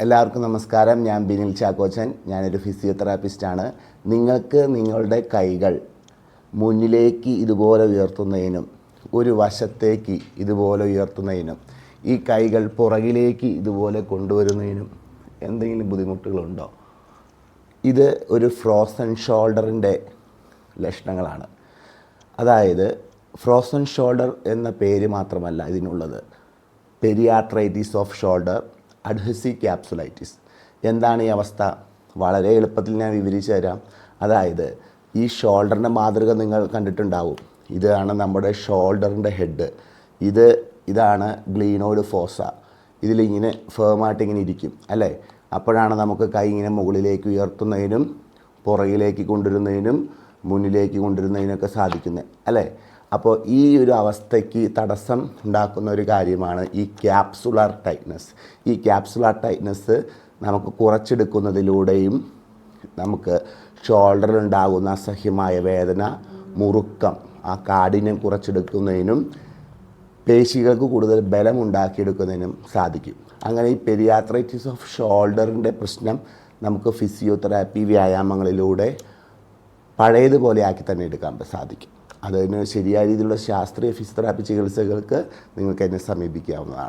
എല്ലാവർക്കും നമസ്കാരം. ഞാൻ ബിനിൽ ചാക്കോച്ചൻ. ഞാനൊരു ഫിസിയോതെറാപ്പിസ്റ്റാണ്. നിങ്ങൾക്ക് നിങ്ങളുടെ കൈകൾ മുന്നിലേക്ക് ഇതുപോലെ ഉയർത്തുന്നതിനും ഒരു വശത്തേക്ക് ഇതുപോലെ ഉയർത്തുന്നതിനും ഈ കൈകൾ പുറകിലേക്ക് ഇതുപോലെ കൊണ്ടുവരുന്നതിനും എന്തെങ്കിലും ബുദ്ധിമുട്ടുകളുണ്ടോ? ഇത് ഒരു ഫ്രോസൺ ഷോൾഡറിന്റെ ലക്ഷണങ്ങളാണ്. അതായത് ഫ്രോസൺ ഷോൾഡർ എന്ന പേര് മാത്രമല്ല ഇതിനുള്ളത്. Periarthritis of shoulder adhesive capsulitis. എന്താണ് ഈ അവസ്ഥ? വളരെ എളുപ്പത്തിൽ ഞാൻ വിവരിച്ചു തരാം. അതായത് ഈ ഷോൾഡറിന്റെ മാതൃക നിങ്ങൾ കണ്ടിട്ടുണ്ടാവും. ഇതാണ് നമ്മുടെ ഷോൾഡറിന്റെ ഹെഡ്. ഇത് ഇതാണ് ഗ്ലീനോയിഡ് ഫോസ ഇതിലിങ്ങനെ ഫേമായിട്ട് ഇങ്ങനെ ഇരിക്കും അല്ലേ? അപ്പോഴാണ് നമുക്ക് കൈ ഇങ്ങനെ മുകളിലേക്ക് ഉയർത്തുന്നതിനും പുറകിലേക്ക് കൊണ്ടുവരുന്നതിനും മുന്നിലേക്ക് കൊണ്ടുവരുന്നതിനൊക്കെ സാധിക്കുന്നത് അല്ലേ? അപ്പോൾ ഈ ഒരു അവസ്ഥയ്ക്ക് തടസ്സം ഉണ്ടാക്കുന്ന ഒരു കാര്യമാണ് ഈ ക്യാപ്സുലാർ ടൈറ്റ്നസ് ഈ ക്യാപ്സുലാർ ടൈറ്റ്നസ് നമുക്ക് കുറച്ചെടുക്കുന്നതിലൂടെയും നമുക്ക് ഷോൾഡറിൽ ഉണ്ടാകുന്ന അസഹ്യമായ വേദന മുറുക്കം ആ കാഠിന്യം കുറച്ചെടുക്കുന്നതിനും പേശികൾക്ക് കൂടുതൽ ബലം ഉണ്ടാക്കിയെടുക്കുന്നതിനും സാധിക്കും. അങ്ങനെ ഈ പെരിയാത്രൈറ്റിസ് ഓഫ് ഷോൾഡറിന്റെ പ്രശ്നം നമുക്ക് ഫിസിയോതെറാപ്പി വ്യായാമങ്ങളിലൂടെ പഴയതുപോലെ ആക്കി തന്നെ എടുക്കാൻ സാധിക്കും. അതിന് ശരിയായ രീതിയിലുള്ള ശാസ്ത്രീയ ഫിസിയോതെറാപ്പി ചികിത്സകൾക്ക് നിങ്ങൾക്ക് എന്നെ സമീപിക്കാവുന്നതാണ്.